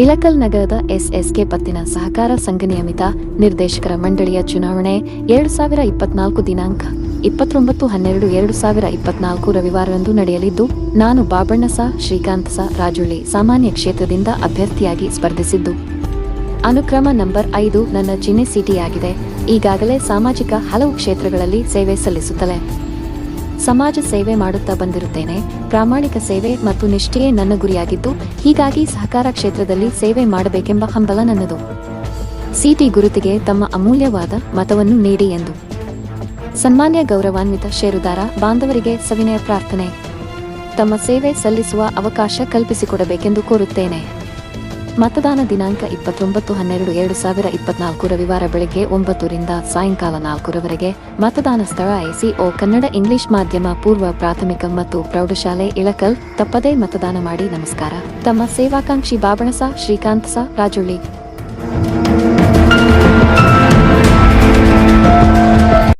ಇಳಕಲ್ ನಗರದ ಎಸ್ಎಸ್ಕೆ ಪತ್ತಿನ ಸಹಕಾರ ಸಂಘ ನಿಯಮಿತ ನಿರ್ದೇಶಕರ ಮಂಡಳಿಯ ಚುನಾವಣೆ ಎರಡು ಸಾವಿರ ಇಪ್ಪತ್ನಾಲ್ಕು ದಿನಾಂಕ ಇಪ್ಪತ್ತೊಂಬತ್ತು ಹನ್ನೆರಡು ಎರಡು ಸಾವಿರ ಇಪ್ಪತ್ನಾಲ್ಕು ರವಿವಾರದಂದು ನಡೆಯಲಿದ್ದು, ನಾನು ಬಾಬಣ್ಣ ಸಾ ಶ್ರೀಕಾಂತ್ ಸಾ ರಾಜುಳ್ಳಿ ಸಾಮಾನ್ಯ ಕ್ಷೇತ್ರದಿಂದ ಅಭ್ಯರ್ಥಿಯಾಗಿ ಸ್ಪರ್ಧಿಸಿದ್ದು. ಅನುಕ್ರಮ ನಂಬರ್ ಐದು ನನ್ನ ಚಿನ್ನೆ ಸಿಟಿಯಾಗಿದೆ. ಈಗಾಗಲೇ ಸಾಮಾಜಿಕ ಹಲವು ಕ್ಷೇತ್ರಗಳಲ್ಲಿ ಸೇವೆ ಸಲ್ಲಿಸುತ್ತಲೇ ಸಮಾಜ ಸೇವೆ ಮಾಡುತ್ತಾ ಬಂದಿರುತ್ತೇನೆ. ಪ್ರಾಮಾಣಿಕ ಸೇವೆ ಮತ್ತು ನಿಷ್ಠೆಯೇ ನನ್ನ ಗುರಿಯಾಗಿದ್ದು, ಹೀಗಾಗಿ ಸಹಕಾರ ಕ್ಷೇತ್ರದಲ್ಲಿ ಸೇವೆ ಮಾಡಬೇಕೆಂಬ ಹಂಬಲ ನನ್ನದು. ಸಿಟಿ ಗುರುತಿಗೆ ತಮ್ಮ ಅಮೂಲ್ಯವಾದ ಮತವನ್ನು ನೀಡಿ ಎಂದು. ಸನ್ಮಾನ್ಯ ಗೌರವಾನ್ವಿತ ಷೇರುದಾರ, ಬಾಂಧವರಿಗೆ ಸವಿನಯ ಪ್ರಾರ್ಥನೆ. ತಮ್ಮ ಸೇವೆ ಸಲ್ಲಿಸುವ ಅವಕಾಶ ಕಲ್ಪಿಸಿಕೊಡಬೇಕೆಂದು ಕೋರುತ್ತೇನೆ. ಮತದಾನ ದಿನಾಂಕ ಇಪ್ಪತ್ತೊಂಬತ್ತು ಹನ್ನೆರಡು ಎರಡು ಸಾವಿರ ಇಪ್ಪತ್ನಾಲ್ಕು ರವಿವಾರ ಬೆಳಗ್ಗೆ ಒಂಬತ್ತರಿಂದ ಸಾಯಂಕಾಲ ನಾಲ್ಕರವರೆಗೆ ಮತದಾನ ಸ್ಥಳ ಐಸಿಒ ಕನ್ನಡ ಇಂಗ್ಲಿಷ್ ಮಾಧ್ಯಮ ಪೂರ್ವ ಪ್ರಾಥಮಿಕ ಮತ್ತು ಪ್ರೌಢಶಾಲೆ ಇಳಕಲ್ ತಪ್ಪದೇ ಮತದಾನ ಮಾಡಿ ನಮಸ್ಕಾರ. ತಮ್ಮ ಸೇವಾಕಾಂಕ್ಷಿ ಬಾಬಣಸ, ಶ್ರೀಕಾಂತ್ ಸ, ರಾಜುಳ್ಳಿ.